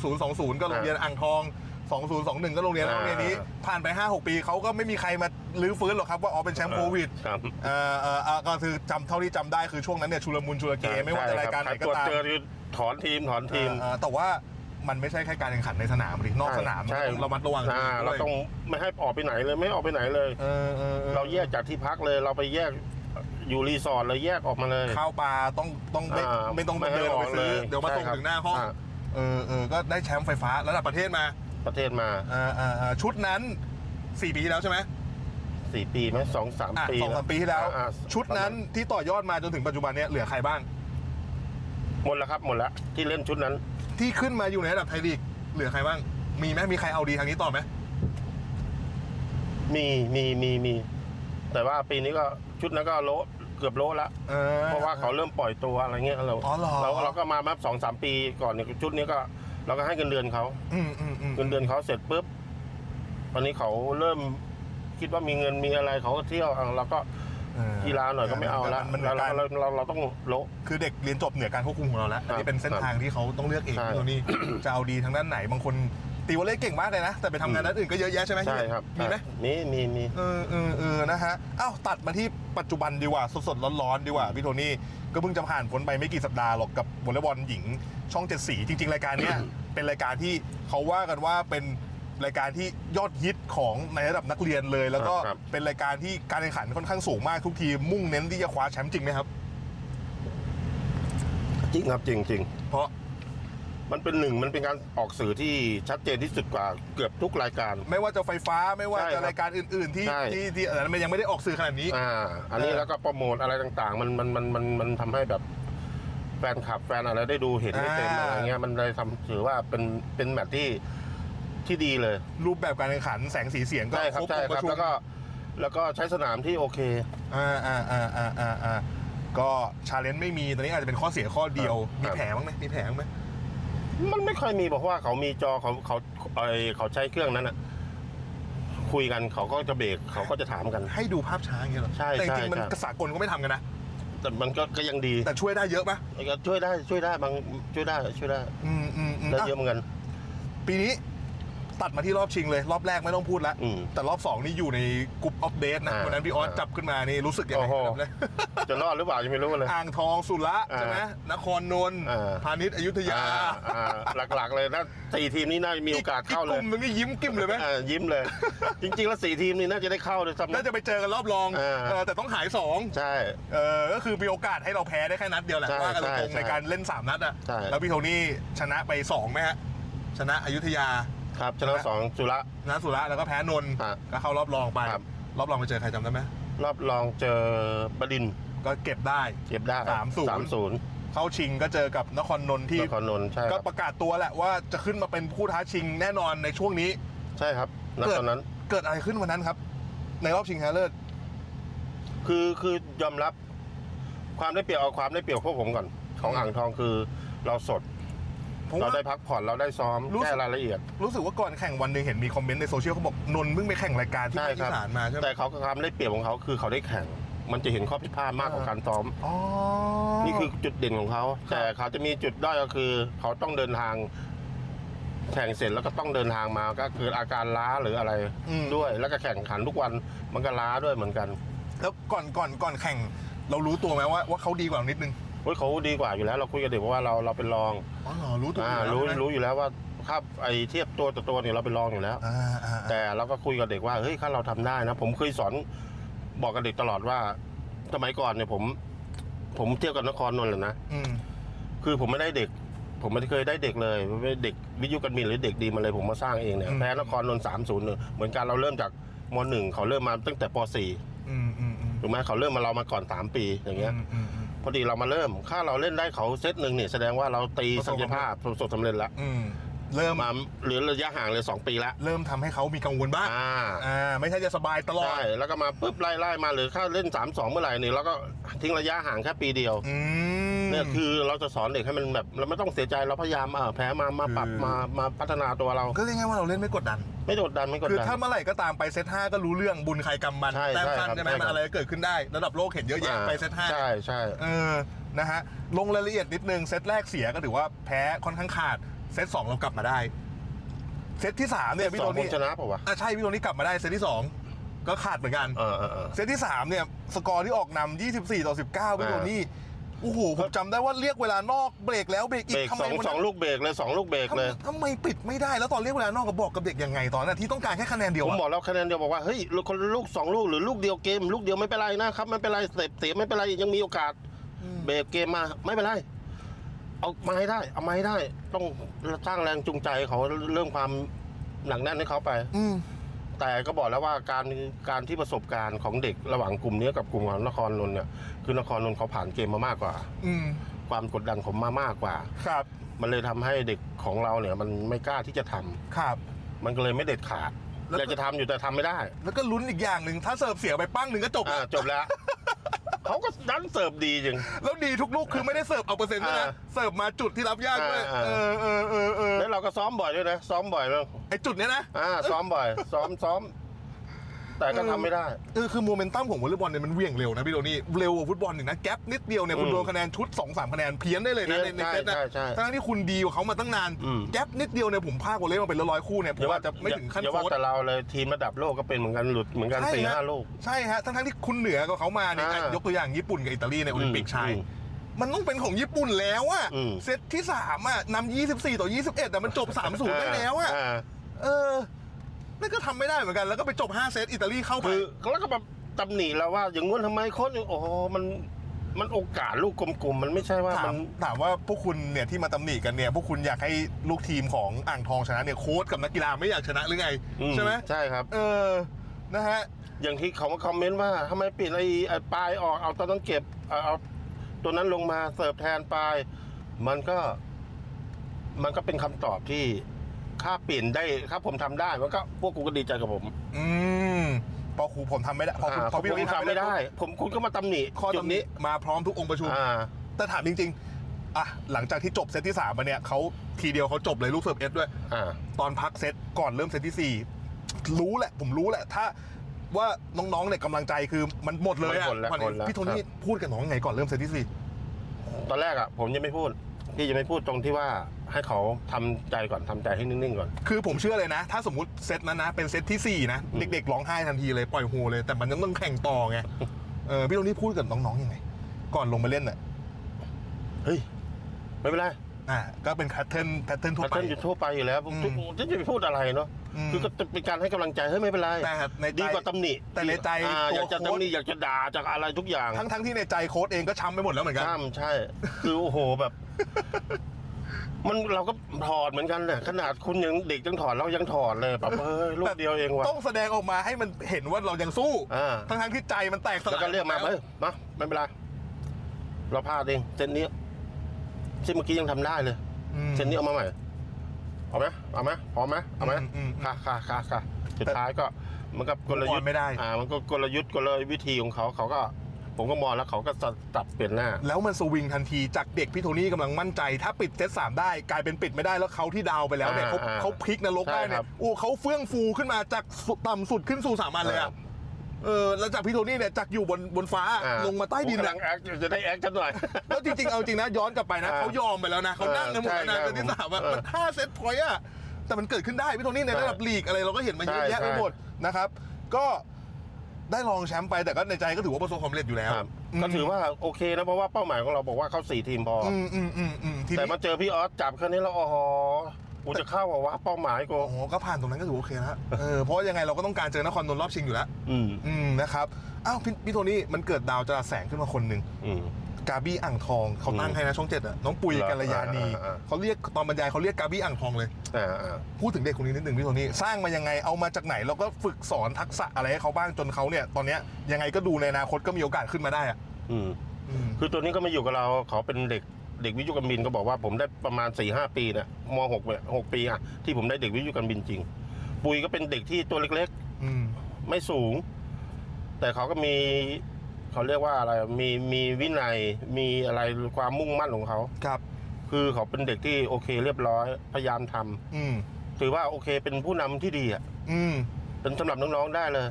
2020 ก็โรงเรียนอ่างทอง 2021 ก็โรงเรียนอ่าโรงเรียนนี้ ผ่านไป 5-6 ปีเขาก็ไม่มีใครมาลื้อฟื้นหรอกครับว่าอ๋อเป็นแชมป์โควิดครับเอ่อเอ่อเอ่อก็คือจำเท่าที่จำได้คือช่วงนั้นเนี่ยชุลมุนชุลเกไม่ว่าจะรายการไหนก็ตรวจตามเจอคือถอนทีมถอนทีมเอ่อเอ่อแต่ว่า มันไม่ใช่แค่การแข่งขันในสนามหรือนอกสนามใช่มันต้องระมัดระวังอ่าด้วยเราต้องไม่ให้ออกไปไหนเลยไม่ออกไปไหนเลย เออเออออเราแยกจากที่พักเลย เราไปแยกอยู่รีสอร์ทเลยแยกออกมาเลย ข้าวปลาต้องต้องไม่อ่าไม่ต้องไม่ให้เดินออกไปซื้อออกเลยเดี๋ยวมาส่งใช่ครับถึงหน้าห้องอ่า เออเออก็ได้แชมป์ไฟฟ้าระดับประเทศมาประเทศมาอ่าอ่าอ่าชุดนั้น4ปีที่แล้วใช่ไหมสี่ปีไหมสองสามอะปีสองสามปีที่แล้ว อ่าชุดนั้นที่ต่อยอดมาจนถึงปัจจุบันเนี่ยเหลือใครบ้าง หมดแล้วครับหมดแล้วที่เล่นชุดนั้น ที่ขึ้นมาอยู่ในระดับไทยลีกเหลือใครบ้าง มีไหมมีใครเอาดีทางนี้ต่อไหมมีมีมีมี แต่ว่าปีนี้ก็ชุดนั้นก็โละเกือบโละละออ เพราะว่าเขาเริ่มปล่อยตัวอะไรเงี้ยเราอ๋อเหรอ เราเราก็มามาสองสามปีก่อนเนี่ยชุดนี้ก็เราก็ให้เงินเดือนเขาอืมอืมอืมเงินเดือนเขาเสร็จปุ๊บตอนนี้เขาเริ่มคิดว่ามีเงินมีอะไรเขาก็เที่ยวอะเราก็ เออกีฬาหน่อยก็ไม่เอาละมันเหมืเราอนการเราเราเราต้องโละ คือเด็กเรียนจบเหนือการควบคุมของเราแล้วอันนี้เป็นเส้นทางที่เขาต้องเลือกเองใช่ตัวนี้จะเอาดีทางด้านไหนบางคนตีวอลเลย์เก่งมากเลยนะ แต่ไปทำงานด้านอื่นก็เยอะแยะใช่ไหมใช่ครับมีไหมมีมีมี เออเออเออนะฮะอ้าวตัดมาที่ปัจจุบันดีกว่า สดๆร้อนๆดีกว่าพี่โทนี่ก็เพิ่งจะผ่านพ้นไปไม่กี่สัปดาห์หรอกกับวอลเลย์บอลหญิงช่องเจ็ดสี จริง ๆ รายการเนี้ย เป็นรายการที่เขาว่ากันว่าเป็น รายการที่ยอดฮิตของในระดับนักเรียนเลย แล้วก็ครับ เป็นรายการที่การแข่งขันค่อนข้างสูงมากทุกทีมมุ่งเน้นที่จะคว้าแชมป์จริงไหมครับ จริงครับจริงจริงเพราะมันเป็นหนึ่งมันเป็นการออกสื่อที่ชัดเจนที่สุดกว่าเกือบทุกรายการ ไม่ว่าจะไฟฟ้าไม่ว่าใช่จะครับรายการอื่น ๆ ที่ใช่ ที่ที่เออมันยังไม่ได้ออกสื่อขนาดนี้ อ่า อันนี้เออ แล้วก็โปรโมทอะไรต่างๆ มันมันมันมันมันทำให้แบบแฟนคลับแฟนอะไรได้ดูเห็นได้เต็มอะไรเงี้ยมันเลยทำถือว่าเป็นเป็นแมตช์ที่ ที่ดีเลยรูปแบบการแข่งขันแสงสีเสียงก็ใช่ครัคบรบใช่องค์คประรับชุมแล้วก็แล้วก็ใช้สนามที่โอเคอ่าอ่าอ่าอ่าอ่าอ่าก็ชาเลนจ์ไม่มีตอนนี้อาจจะเป็นข้อเสียข้อเดียวครับมีแผลบ้างไหมมีแผลบ้างไหมมันไม่ค่อยมีบอกว่าเขามีจอเขาเขาไอเขาใช้เครื่องนั้นอะคุยกันเขาก็จะเบรกเขาก็จะถามกัน ให้ดูภาพช้าอย่างเงี้ยเหรอใช่แต่จริงใช่ๆมันใช่กษากลก็ไม่ทำกันนะแต่มันก็ก็ยังดีแต่ช่วยได้เยอะปะก็ช่วยได้ช่วยได้บางช่วยได้ช่วยได้ อืมอืมอืมได้อะเยอะเหมือนกัน ปีนี้ ตัดมาที่รอบชิงเลย รอบแรกไม่ต้องพูดละอืมแต่รอบ2นี่อยู่ในกลุ่มออฟเดตนะอ่าวันนั้นพี่ออสอ่า จับขึ้นมานี่รู้สึกยังไงโอ้โหครับเลยจะรอดหรือเปล่ายังไม่รู้เลย อ่างทองสุระอ่าใช่ไหมนครนนท์อ่า พาณิชย์อยุธยาอ่าอ่าหลักๆเลยนะสี่ทีมนี้น่าจะมีโอกาสเข้าเลกยลุ่มนึงนี่ยิ้มกิ้มเลยไหมอ่ายิ้มเลย จริงๆแล้วสี่ทีมนี้น่าจะได้เข้าเลยซ้ำน่านะ จะไปเจอกันรอบรองอ่า เออแต่ต้องหายสองใช่ เออก็คือมีโอกาสให้เราแพ้ได้แค่นัดเดียวแหละใช่ว่ากันตรงๆใช่ในการเล่น 3 นัดอะใช่ แล้วพี่โทนี่ชนะไป 2ไหมฮะชนะอยุธยา ครับชนะสองจุระ ชนะสุระแล้วก็แพ้นนท์ครับก็เข้ารอบรองไป ครับ รอบรองไปเจอใครจำได้ไหมรอบรองเจอบดินทร์ก็เก็บได้ เก็บได้สามศูนย์สามศูนย์เข้าชิงก็เจอกับนครนนท์ที่ นครนนท์ใช่คก็รับประกาศตัวแหละว่าจะขึ้นมาเป็นผู้ท้าชิงแน่นอนในช่วงนี้ ใช่ครับณเกิด ตอนนั้น เกิดอะไรขึ้นวันนั้นครับ ในรอบชิงชนะเลิศคือคือยอมรับความได้เปรียบเอาความได้เปรียบพวกผมก่อน ของอืมอ่างทองคือเราสด ผมเราว่า ได้พักผ่อนเราได้ซ้อมรู้สึก แก้รายละเอียดรู้สึกว่าก่อนแข่งวันหนึ่งเห็นมีคอมเมนต์ในโซเชียลเขาบอกนนท์เพิ่งไปแข่งรายการที่ใช่ภาคครัอีบสานมาใช่ไหมแต่เขาก็ความได้เปรียบของเขาคือเขาได้แข่ง มันจะเห็นข้อผิดพลาดมากกว่าการซ้อม อ๋อ นี่คือจุดเด่นของเขา แต่เขาจะมีจุดด้อยก็คือ เขาต้องเดินทาง แข่งเสร็จแล้วก็ต้องเดินทางมาก็คืออาการล้าหรืออะไรมด้วย แล้วก็แข่งขันทุกวันมันก็ล้าด้วยเหมือนกัน แล้วก่อนก่อนก่อนแข่งเรารู้ตัวไหมว่าว่าเขาดีกว่าเรานิดนึง เฮ้ยเขาดีกว่าอยู่แล้วเราคุยกันเด็กว่าเราเราเป็นรองอ๋อเหรอรู้ตัวอ่าอยู่รู้แล้วใช่ไหมรู้อยู่แล้วว่าค่าไอเทียบตัวต่อตัวเนี่ยเราเป็นรองอยู่แล้ว อ่าอ่าแต่เราก็คุยกับเด็กว่าเฮ้ยถ้าเราทำได้นะ ผมเคยสอนบอกกับเด็กตลอดว่าสมัยก่อนเนี่ยผม ผมเที่ยวกับนครนนท์เลยนะ อืมคือผมไม่ได้เด็ก ผมไม่ได้เคยได้เด็กเลยไม่ได้เด็กวิทยุการบินหรือเด็กดีมาเลยผมมาสร้างเองเนี่ยแพ้นครนนท์สามศูนย์เหมือนกันเราเริ่มจากมหนึ่งเขาเริ่มมาตั้งแต่ปสี่อืมอืมอืมถูกไหมเขาเริ่มมาเรามาก่อนสามปีอย่างเงี้ย อืมอืมอืม พอดีเรามาเริ่มถ้าเราเล่นได้เขาเซตหนึ่งเนี่ยแสดงว่าเราตีศักยภาพประสบสำเร็จแล้วอืม เริ่มมาเหลือระยะห่างเลยสองปีละเริ่มทำให้เขามีกังวลบ้างอ่าอ่าไม่ใช่จะสบายตลอด ใช่แล้วก็มาปุ๊บไล่ไล่มาหรือถ้าเล่น3ามสองเมื่อไหร่เนี่ยเราก็ทิ้งระยะห่างแค่ปีเดียวอืม เนี่ยคือเราจะสอนเด็กให้มันแบบเราไม่ต้องเสียใจเราพยายามเออแพ้มามาปรับคือมามาพัฒนาตัวเราก็เรียกง่ายๆว่าเราเล่นไม่กดดัน ไม่กดดันไม่กดคือดัน ถ้าเมื่อไหร่ก็ตามไปเซตห้าก็รู้เรื่องบุญใครกำมันใช่แต้มใช่สั้นครับใช่ไหมใช่ครับ มันอะไรก็เกิดขึ้นได้ ระดับโลกเห็นเยอะแยะอ่าไปเซตห้า ใช่ใช่ เออ นะฮะ ลงรายละเอียดนิดนึง เซตแรกเสียก็ถือว่าแพ้ค่อนข้างขาด เซตสองเรากลับมาได้ซตที่สามเนี่ยพี่สโทองผนี่มชนะเปล่าวะอะใช่พี่โทนี่กลับมาได้เซตที่สองก็ขาดเหมือนกันเออเออเออเซตที่3เนี่ยสกอร์ที่ออกนำ24 ต่อ 19พี่โทนี่โอ้โหผมจำได้ว่าเรียกเวลานอกเบรกแล้วเบรกอีเบรกกทำสไมองมันสองลูกเบรกเลยสองลูกเบรกเลยทำทำไมปิดไม่ได้แล้วตอนเรียกเวลานอกกับบอกกับเด็กยังไงตอนนั้นที่ต้องการแค่คะแนนเดียวผมอะ บอกแล้วคะแนนเดียวบอกว่าเฮ้ยลูกคนลูกสองลูกหรือลูกเดียวเกม ลูกเดียวไม่เป็นไรนะครับไม่เป็นไรเสพเสียไม่เป็นไรยังมีโอกาส เบรกเกมมาไม่เป็นไร เอามาให้ได้ เอามาให้ได้ ต้องสร้างแรงจูงใจเขาเรื่องความหนักแน่นให้เขาไป อืม แต่ก็บอกแล้วว่าการการที่ประสบการณ์ของเด็กระหว่างกลุ่มนี้กับกลุ่มของนครนนท์เนี่ยคือนครนนท์เขาผ่านเกมมามากกว่า อืม ความกดดันผมมามากกว่า ครับ มันเลยทำให้เด็กของเราเนี่ย มันไม่กล้าที่จะทำครับ มันก็เลยไม่เด็ดขาดแล้วก็ อยากจะทำอยู่แต่ทำไม่ได้แล้วก็ลุ้นอีกอย่างหนึ่งถ้าเสิร์ฟเสียไปปั้งหนึ่งก็จบอ่าแล้วจบแล้ว เขาก็ดันเสิร์ฟดีจริง แล้วดีทุกลูกคือไม่ได้เสิร์ฟเอาเปอร์เซ็นต์ด้วยนะ อ่าเสิร์ฟมาจุดที่รับยากด้วยอ่า เออเออเออเออแล้วเราก็ซ้อมบ่อยด้วยนะ ซ้อมบ่อยมากไอจุดเนี้ยนะ อ่าซ้อมบ่อย ซ้อมซ้อม แต่ก็ทำไม่ได้ เออคือโมเมนตัมของวอลเลย์บอลเนี่ยมันเหวี่ยงเร็วนะพี่โดนี่เร็วกว่าฟุตบอลหนึ่งนะแก๊ปนิดเดียวเนี่ยคุณอืมโดนคะแนนชุด2อสามคะแนนเพี้ยนได้เลยนะในในใช่เซตนะใช่ใช่ทั้งที่คุณดีกว่าเขามาตั้งนานอืม แก๊ปนิดเดียวเนี่ยผมพากวอลเลย์มาเป็นร้อยๆคู่เนี่ยผมว่าจะไม่ถึงขั้นอย่าโค้ว่าชแต่เราเลยทีมระดับโลกก็เป็นเหมือนกันหลุดเหมือนกันใช่สี่ฮะห้าลูก ใช่ฮะทั้งทั้งๆที่คุณเหนือกว่าเขามาเนี่ยอ่ายยกตัวอย่างญี่ปุ่นกับอิตาลีในโอลิมปิกชายอืมมันต้องเป็นของญี่ปุ่นแล้วอะอืม เซตที่3อะนำ24 ต่อ 21แต่มันจบ 3-0ได้แล้วอะาเออ นั่นก็ทำไม่ได้เหมือนกัน แล้วก็ไปจบ 5 เซตอิตาลีเข้าไป คือแล้วก็แบบตำหนิเราว่า อย่างงู้นทำไมโค้ชโอ้โหมันมันโอกาสลูกกลมๆมันไม่ใช่ว่าถามัมน ถามว่าพวกคุณเนี่ยที่มาตำหนิกันเนี่ย พวกคุณอยากให้ลูกทีมของอ่างทองชนะเนี่ยโค้ชกับนักกีฬาไม่อยากชนะหรือไง อืใช่ไหมใช่ครับ เออนะฮะ อย่างที่เขามาคอมเมนต์ว่าทำไมเปลี่ยนไอ้ไอ้ปลายออกเอาตอนนั้นเก็บเอาเอาตัวนั้นลงมาเสิร์ฟแทนปลาย มันก็ มันก็เป็นคำตอบที่ ถ้าเปลี่ยนได้ถ้าผมทำได้มันก็พวกกูก็ดีใจกับผมอืมพอครูผมทำไม่ได้พอคุณอ่าพอพี่ผมโรทำไม่ได้ ผมคุณก็มาตำหนิข้อจุดตำหนินี้มาพร้อมทุกองค์ประชุม อ่า แต่ถามจริงๆ อะ หลังจากที่จบเซตที่3มาเนี่ยเขาทีเดียวเขาจบเลยลูกเสิร์ฟเอสด้วย อ่า ตอนพักเซตก่อนเริ่มเซตที่4รู้แหละ ผมรู้แหละ ถ้าว่าน้องๆเนี่ยกำลังใจคือมันหมดเลยอะหมดแล้ววันหมนี้ดแล้วพี่โทนี่ครับ พูดกับน้องไงก่อนเริ่มเซตที่ตอนแรกอะผมยังไม่พูด พี่ยังไม่พูดตรงที่ว่าให้เขาทำใจก่อนทำใจให้นิ่งๆก่อน4คือผมเชื่อเลยนะ ถ้าสมมติเซตนั้นนะ เป็นเซตที่4 นะอืมเด็กๆร้องไห้ทันทีเลยปล่อยโฮเลยแต่มันยังต้องแข่งต่อไงเออพี่โทนี่พูดกับน้องๆยังไง ก่อนลงมาเล่นอะเฮ้ย ไม่เป็นไรอ่าก็เป็นแพทเทิร์นแพทเทิร์นทั่วแต่ไปท่านอยู่ทั่วไปอยู่แล้วผมอืมจะจะไปพูดอะไรเนาะอืม คือก็เป็นการให้กำลังใจเฮ้ยไม่เป็นไรแต่ในใจดีกว่าตำหนิแต่ในใจอ่าตัวอยากจะโค้ช ตำหนิอยากจะด่าจากอะไรทุกอย่างทั้งทั้งที่ในใจโค้ดเองก็ช้ำไปหมดแล้วเหมือนกันข้ามใช่คือโอ้โหแบบ มันเราก็ถอดเหมือนกันเนี่ยขนาดคุณยังเด็กยังถอดเรายังถอดเลยแบบเฮ้ยลูกเดียวเองว่ะ ต้องแสดงออกมาให้มันเห็นว่าเรายังสู้ อ่า ทั้งทั้งๆที่ใจมันแตกสแล้วลายก็เรียกมาแล้วเฮ้ยมาไม่เป็นไรเราพลาดเองเส้นนี้ที่เมื่อกี้ยังทำได้เลย อืมเส้นนี้เอามาใหม่ เอาไหมเอาไหมพร้อมไหมเอาไหมอืมอืมค่ะค่ะค่ะค่ะสุดท้ายก็มันก็กลยุทอ่อธ์นไม่ได้ อ่ามันก็กลยุทธ์กลวิธีของเขาเขาก็ ผมก็มองแล้วเขาก็ตัดเปลี่ยนหน้า แล้วมันสวิงทันทีจากเด็กพี่โทนี่กำลังมั่นใจ ถ้าปิดเซตสามได้กลายเป็นปิดไม่ได้แล้วเขาที่ดาวไปแล้วเนี่ยเขาอ่าอ่าเขาพลิกนรกได้ใช่เนี่ครัยบโอ้เขาเฟื่องฟูขึ้นมาจากสุดต่ำสุดขึ้นสู่สามัญเลยครัอะบ เออแล้วจากพี่โทนี่เนี่ยจากอยู่บนบนฟ้าอ่ลงมาใต้ดินผมกำอะลังแอคจะได้แอคกันหน่อย แล้วจริงๆเอาจริงนะย้อนกลับไปนะอ่าเขายอมไปแล้วนะเขานั่งกันหมดแล้วนะใช่เซตที่สามอะเออมันห้าเซตพอยต์อะแต่มันเกิดขึ้นได้พี่โทนี่ในใช่ระดับลีกอะไรเราก็เห็นมาเยอะใช่แยะไปใช่หมดนะครับ ก็ได้รองแชมป์ไปแต่ก็ในใจก็ถือว่าประสบความสำเร็จอยู่แล้วครับมก็ถือว่าโอเคนะ เพราะว่าเป้าหมายของเราบอกว่าเข้าสี่ทีมพอออืมอืมอืมอืมทีแต่นี้มาเจอพี่ออสจับแค่นี้แล้วอ๋อ กูจะเข้าเหรอวะเป้าหมายกูโอ้โหก็ผ่านตรงนั้นก็ถือโอเคแล้วเออเพราะยังไงเราก็ต้องการเจอนครนนท์รอบชิงอยู่แล้วอืมอืมนะครับอ้าวพี่พี่โทนี่มันเกิดดาวจราแสงขึ้นมาคนหนึ่งอืม กาบี้อ่างทองเขาตั้งให้นะช่องเจ็ดอะน้องปุยเหรอกัลยาณีอ่าอ่าอ่า เขาเรียกตอนบรรยายเขาเรียกกาบี้อ่างทองเลย อ่าอ่าพูดถึงเด็กคนนี้นิดหนึ่งพี่โทนี่สร้างมายังไงเอามาจากไหนแล้วก็ฝึกสอนทักษะอะไรให้เขาบ้างจนเขาเนี่ย ตอนเนี้ยยังไงก็ดูในอนาคตก็มีโอกาสขึ้นมาได้อะอืม อืมคือตัวนี้ก็มาอยู่กับเราเขาเป็นเด็ก เด็กวิทยุการบินก็บอกว่าผมได้ประมาณ4ี่หปีเนี่ยมหกเนี่ยหกปีอะที่ผมได้เด็กวิทยุการบินจริง ปุยก็เป็นเด็กที่ตัวเล็กอืมๆ ไม่สูง แต่เขาก็มีเขาเรียกว่าอะไรมีมีวินัยมีอะไรความมุ่งมั่นของเขา ครับ คือเขาเป็นเด็กที่โอเคเรียบร้อยพยายามทำอืมถือว่าโอเคเป็นผู้นำที่ดีอะ อืมเป็นสำหรับน้องๆได้เลย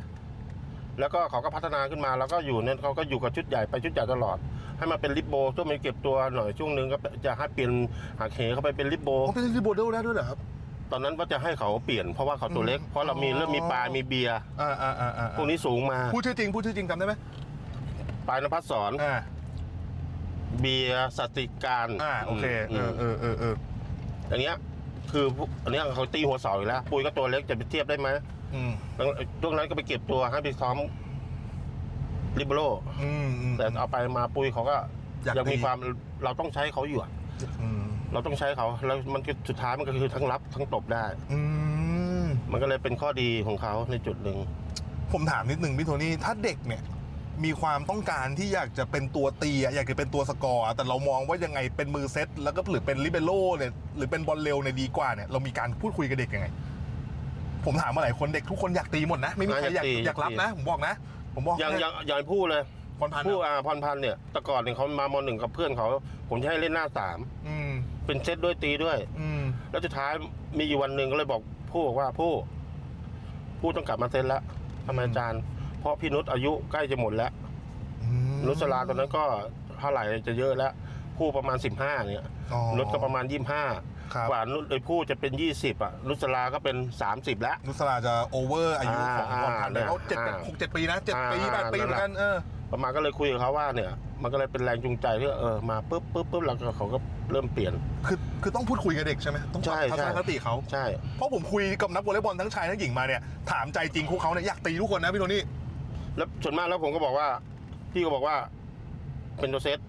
แล้วก็เขาก็พัฒนาขึ้นมาแล้วก็อยู่เนี่ยเขาก็อยู่กับชุดใหญ่ไปชุดใหญ่ตลอด ให้มาเป็นลิปโบช่วงมีเก็บตัวหน่อยช่วงนึงก็จะให้เปลี่ยนหักเหเข้าไปเป็นลิปโบเขาเป็นรีโบเดลได้ด้วยเหรอครับ ตอนนั้นว่าจะให้เขาเปลี่ยนเพราะว่าเขาตัวเล็ก เพราะเรามีเริ่มมีปลา มีเบียร์อ่าอ่าอ่าอ่าพวกนี้สูงมาพูดชื่อจริงพูดชื่อจริงจำได้ไหมปลายนภัสสอนอ่าเบียร์สติการอ่าโอเคเอมอเออเออเอออย่างเงี้ยคือพวกอันเนี้ยเขาตีหัวเสาอยู่แล้ว ปุยก็ตัวเล็กจะไปเทียบได้ไหมอืมแล้วช่วงนั้นก็ไปเก็บตัวให้ไปซ้อม ลิเบโรอืมอืม แต่เอาไปมาปุยเขาก็อยากยังมีตีความเราต้องใช้เขาอยู่อะอืมเราต้องใช้เขาแล้วมันก็สุดท้ายมันก็คือทั้งรับทั้งตบได้ อืม มันก็เลยเป็นข้อดีของเขาในจุดหนึ่ง ผมถามนิดนึงพี่โทนี่ถ้าเด็กเนี่ย มีความต้องการที่อยากจะเป็นตัวตีอะอยากจะเป็นตัวสกอร์อะแต่เรามองว่ายังไงเป็นมือเซตแล้วก็หรือเป็นลิเบโร่เนี่ยหรือเป็นบอลเร็วเนี่ยดีกว่าเนี่ยเรามีการพูดคุยกับเด็กยังไง ผมถามมาหลายคนเด็กทุกคนอยากตีหมดนะ ไม่มีใครอยากอยากรับนะ ผมบอกนะ ผมบอกอย่างนะอย่างอย่างพูดเลยพรพันธ์ผู้อะอาพรพันธ์เนี่ยแต่ก่อนเนี่ยเขามามหนึ่งกับเพื่อนเขาผมจะให้เล่นหน้าสามอืมเป็นเซตด้วยตีด้วย อืมแล้วสุดท้ายมีอยู่วันหนึ่งก็เลยบอกผู้บอกว่าผู้ ผู้ต้องกลับมาเซตแล้วทำไมอาจารย์ เพราะพี่นุชอายุใกล้จะหมดแล้ว อืมนุชลาตอนนั้นก็เท่าไหร่จะเยอะแล้ว ผู้ประมาณ15เนี่ย อ๋อนุชก็ประมาณ25 ครับ กว่านุชไอ้ผู้จะเป็น 20 อะนุชลาก็เป็น 30 แล้ว นุสราจะโอเวอร์อายุของอ่าพรพันธ์เนี่ยเขาเจ็ดอ่าหกเจ็ดปีนะเจ็ดอ่าปีแปดปีเหมือนกันเออ ประมาณก็เลยคุยกับเขาว่าเนี่ย มันก็เลยเป็นแรงจูงใจที่เออมาปุ๊บปุ๊บปุ๊บแล้วก็เขาก็เริ่มเปลี่ยน คือคือต้องพูดคุยกับเด็กใช่ไหมต้องปรับใช่ทัศนใช่คติเขาใช่ เพราะผมคุยกับนักวอลเลย์บอลทั้งชายทั้งหญิงมาเนี่ยถามใจจริงพวกเขาเนี่ยอยากตีทุกคนนะพี่โทนี่ แล้วส่วนมากแล้วผมก็บอกว่า พี่ก็บอกว่าเป็นตัวเซต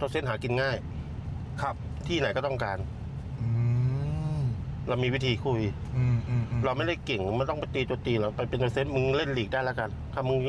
ตัวเซตหากินง่าย ครับ ที่ไหนก็ต้องการอืม เรามีวิธีคุย อืมอืมอืมเราไม่ได้เก่งไม่ต้องไปตีตัวตีเราไปเป็นตัวเซตมึงเล่นลีกได้แล้วกันถ้ามึง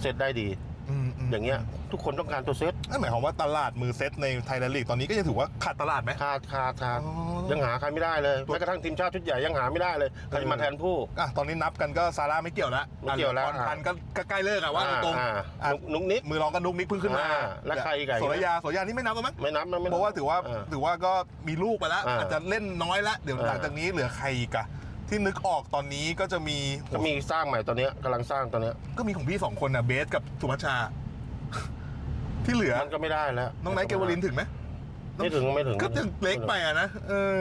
เซตได้ดี อืมมอย่างเงี้ยทุกคนต้องการตัวเซตนั่นหมายความว่าตลาดมือเซตในไทยแลนด์ลีกตอนนี้ก็ยังถือว่าขาดตลาดไหม ขาดขาดขาดอ๋อยังหาใครไม่ได้เลยตัวแม้กระทั่งทีมชาติชุดใหญ่ยังหาไม่ได้เลยใครจะมาแทนผู้ อะตอนนี้นับกันก็ซาร่าไม่เกี่ยวแล้วไม่เกี่ยวแล้วพรพันธ์ก็ก็ใกล้เลิกอะว่าตรงอ่าๆอะนุกนุกนิก มือรองก็นุกนิกเพิ่งขึ้นมาอ่าแล้วใครอีกอะ โสรยาโสรยานี่ไม่นับแล้วมั้งไม่นับมันไม่นับเพราะว่าถือว่าอ่ ถือว่าก็มีลูกไปแล้วอ่าอาจจะเล่นน้อยแล้วเดี๋ยวอ่า หลังจากนี้เหลือใครอีกอะ ที่นึกออกตอนนี้ก็จะมีก็มีสร้างใหม่ตอนเนี้ยกำลังสร้างตอนเนี้ยก็มีของพี่สองคนนะเบสกับสุพัชชา ที่เหลือ มันก็ไม่ได้แล้วน้องไนท์เกวลินถึงไหมไม่ถึงไม่ถึงก็ยังเล็กไปอะนะเออ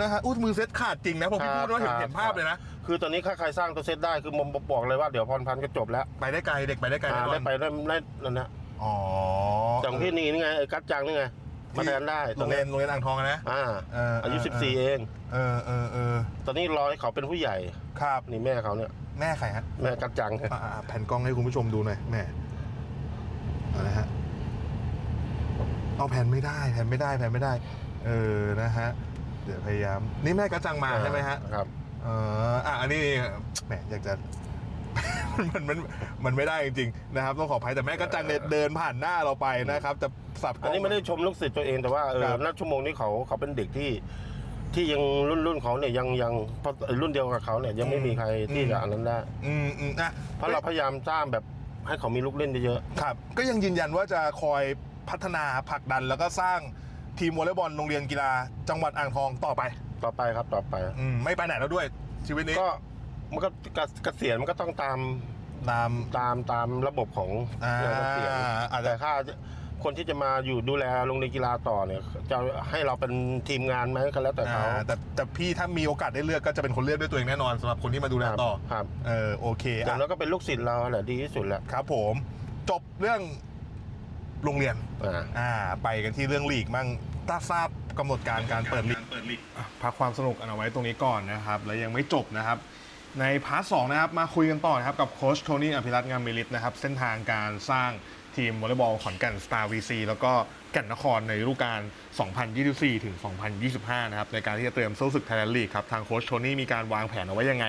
นะฮะอู้มือเซตขาดจริงนะพอพี่ขาดพูดว่าเห็นขาดเห็นภาพเลยนะคือตอนนี้ถ้าใครสร้างตัวเซตได้คือผมบอกเลยว่าเดี๋ยวพรพันธ์ก็จบแล้วไปได้ไกลเด็กไปได้ไกลอ่าแน่นอได้นไปได้ได้นั่นนะอ๋อ อย่างพี่นี่นี่ไงไอ้กัจจังนี่ไง มาแทนได้โรงเรียนโรงเรียนอ่างทองอะนะ อ่าเอออาอายุเออ 14 เอง เออเออเออตอนนี้รอให้เขาเป็นผู้ใหญ่ครับนี่แม่เขาเนี่ย แม่ใครฮะแม่กัจจังอะอะอะแผ่นกล้องให้คุณผู้ชมดูหน่อยแม่เอาละฮะเอาแผ่นไม่ได้แผ่นไม่ได้แผ่นไม่ได้ เออนะฮะเดี๋ยวพยายาม นี่แม่กระจังมาใช่ไหมฮะ ครับ เอออะอันนี้แหมอยากจะ มันมันมันไม่ได้จริงๆนะครับต้องขออภัยแต่แม่กระจังเนี่ยเดินผ่านหน้าเราไปนะครับจะสับกล้อัอนงนี้ไม่ได้ชมลูกศิษย์ตัวเองแต่ว่าเออครับ ณชั่วโมงนี้เขาเขาเป็นเด็กที่ ที่ยังรุ่นรุ่นเขาเนี่ยยังยังเพราะรุ่นเดียวกับเขาเนี่ยยังไม่มีใครที่จะอันนั้นได้ อืมอืมอะ เพราะเราพยายามสร้างแบบให้เขามีลูกเล่นเยอะ ครับก็ยังยืนยันว่าจะคอยพัฒนาผลักดันแล้วก็สร้างทีมวอลเลย์บอลโรงเรียนกีฬา จังหวัดอ่างทองต่อไป ๆ ต่อไปครับต่อไป อืมไม่ไปไหนแล้วด้วยชีวิตนี้ ก็ มันก็เกเกษียณมันก็ต้องตามตามตามตามระบบของอ่าเกษียณอาจจะแต่ถ้าคนที่จะมาอยู่ดูแลโรงเรียนกีฬาต่อเนี่ย จะให้เราเป็นทีมงานไหมก็แล้วแต่เขาอ่าแต่แต่พี่ถ้ามีโอกาสได้เลือกก็จะเป็นคนเลือกด้วยตัวเองแน่นอนสำหรับคนที่มาดูแลต่อครับเออโอเคอย่างอะน้อยก็เป็นลูกศิษย์เราแหละดีที่สุดแหละครับผมจบเรื่องโรงเรียนอ่า อ่าไปกันที่เรื่องลีกมั่งถ้าทราบกำหนดการการเปิดลีกพักความสนุกเอาไว้ตรงนี้ก่อนนะครับ แล้วยังไม่จบนะครับ ในพาร์ทสองนะครับมาคุยกันต่อนะครับกับโค้ชโทนี่อภิรัตน์งามมิลิตนะครับเส้นทางการสร้างทีมวอลเลย์บอลขอนแก่นสตาร์วีซีแล้วก็แก่นนครในฤดูกาล 2024 ถึง 2025 นะครับในการที่จะเตรียมสู้ศึกไทยแลนด์ลีกครับทางโค้ชโทนี่มีการวางแผนเอาไว้ยังไง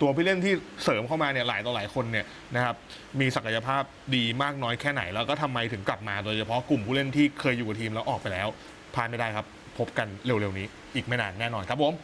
ตัวผู้เล่นที่เสริมเข้ามาเนี่ยหลายต่อหลายคนเนี่ยนะครับมีศักยภาพดีมากน้อยแค่ไหน แล้วก็ทำไมถึงกลับมาโดยเฉพาะกลุ่มผู้เล่นที่เคยอยู่กับทีมแล้วออกไปแล้วพลาดไม่ได้ครับ พบกันเร็วๆนี้อีกไม่นานแน่นอนครับผม